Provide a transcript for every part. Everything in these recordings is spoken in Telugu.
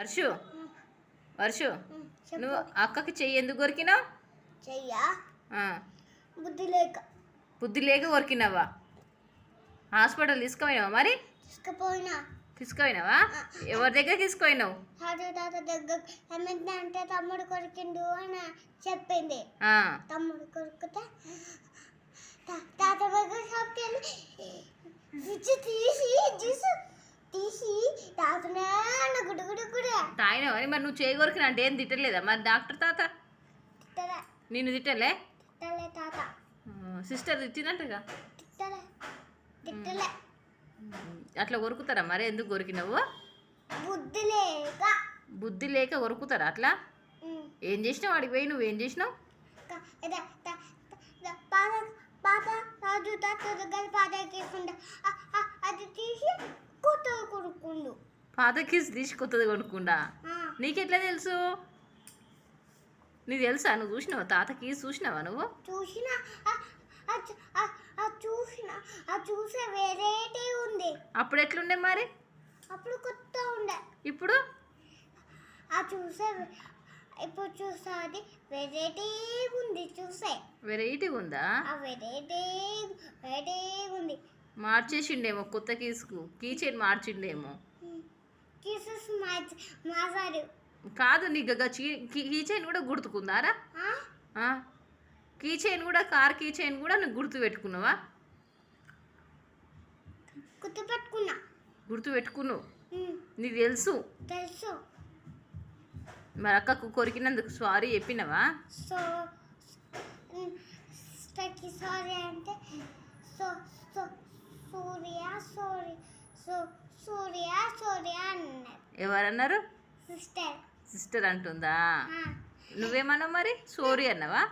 వర్షు వర్షు నువ్వు అక్కకి చెయ్యి ఎందుకు కొరికినావు? చెయ్యా? బుద్ధి లేక. బుద్ధి లేక కొరికినావా? హాస్పిటల్ తీసుకుపోయినావా మరి? తీసుకుపోయినా. తీసుకుపోయినావా? ఎవరి దగ్గర తీసుకుపోయినావు? తాత తాత దగ్గర. ఏమైంది అంటే తమ్ముడు కొరికిండు అని చెప్పింది. తమ్ముడు కొరికితే తాత దగ్గర షాప్కి వెళ్ళి తీసి జ్యూస్ తాగినావా? అని మరి నువ్వు చేయి కొరికినా అంటే ఏం తిట్టలేదా? మరి డాక్టర్ తాత? నిన్ను తిట్టలే? సిస్టర్ తిట్టినట్టుగా అట్లా కొరుకుతారా మరి? ఎందుకు కొరికినావు? బుద్ధి లేక. బుద్ధి లేక కొరుకుతారా అట్లా. ఏం చేసినావు అడిగి పోయి? నువ్వేం చేసినావు? త- త- పాత పాత రాజు తాత దగ్గర పాత అది తీసి పాత కీస్ తీసి కొత్తది కొనుక్కుండా నీకెట్లా తెలుసు? నీకు తెలుసా? నువ్వు చూసినావా? తాత కీస్ చూసినావా నువ్వు? చూసిన. చూసిన. చూసే వెరైటీ ఉంది. అప్పుడు ఎట్లుండే మరి? అప్పుడు కొత్త ఉండే. ఇప్పుడు? ఆ చూసే ఇప్పుడు చూసా అది వెరైటీ ఉంది చూసే. వెరైటీ ఉందా? వెరైటీ వెరైటీ ఉంది. మార్చేసిండేమో కొత్త కీస్కు. కీ చైన్ మార్చిండేమో. కిసెస్ మాసాడు కాదు నీకు కీ చైన్ కూడా గుర్తుకుందారా? కీ చైన్ కూడా కార్ కీ చైన్ కూడా నువ్వు గుర్తు పెట్టుకున్నావా? గుర్తు పెట్టుకున్నా. గుర్తు పెట్టుకున్నావు? నీకు తెలుసు? తెలుసు. మరి అక్కకు కొరికినందుకు సారీ చెప్పినవా? సో స్టకి సారీ అంటే సో సో సూర్య సూర్య సో సూర్య సూర్య అన్నారు ఎవరన్నారు? సిస్టర్. సిస్టర్ అంటుందా? నువ్వేమన్నావు మరి? సోరీ అన్నావా?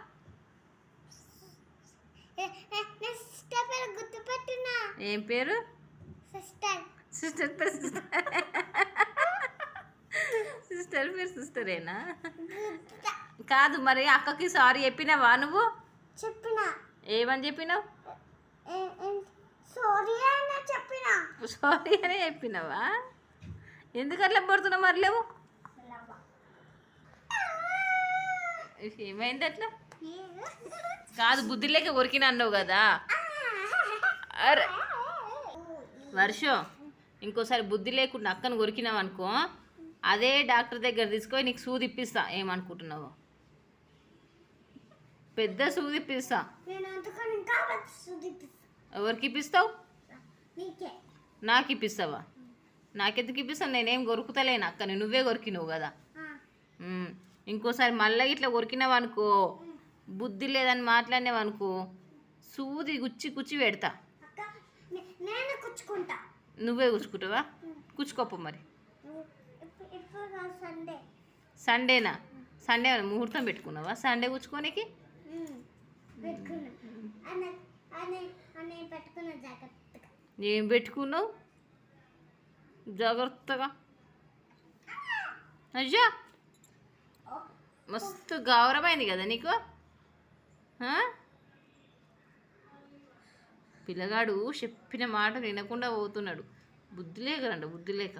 సిస్టర్ పేరు ఏం పేరు? సిస్టర్. సిస్టర్ పేరు సిస్టర్. సిస్టర్ పేరు సిస్టరేనా? కాదు మరి అక్కకి సారీ చెప్పినావా నువ్వు? చెప్పిన. ఏమని చెప్పినావు? సారీ అని చెప్పినావా? ఎందుకు అట్లా పడుతున్నావు మరి లేవు? ఏమైంది అట్లా? కాదు బుద్ధి లేక కొరికిన అన్నావు కదా. అరే. వర్షం ఇంకోసారి బుద్ధి లేకుండా అక్కను కొరికినావు అనుకో అదే డాక్టర్ దగ్గర తీసుకొని నీకు సూది ఇప్పిస్తా. ఏమనుకుంటున్నావు? పెద్ద సూది ఇప్పిస్తా. ఎవరికి ఇప్పిస్తావు? నీకే. ఇప్పిస్తావా? నాకెందుకు ఇప్పిస్తాను నేనేం కొరుకుతలేను అక్కని. నువ్వే కొరికినావు కదా. ఇంకోసారి మళ్ళీ ఇట్లా కొరికినావు అనుకో బుద్ధి లేదని మాట్లాడినావు అనుకో సూది గుచ్చి గుచ్చి పెడతా. నువ్వే కూర్చుకుంటావా కూర్చుకోపో మరి. సండేనా? సండే ముహూర్తం పెట్టుకున్నావా? సండే కూర్చుకోనికి పెట్టుకున్న జాగ్రత్తగా. ఏం పెట్టుకున్నావు? జాగ్రత్తగా. అయ్యా! మస్తు గౌరవమైంది కదా నీకు? పిల్లగాడు చెప్పిన మాట వినకుండా పోతున్నాడు. బుద్ధి లేక రండి బుద్ధి లేక.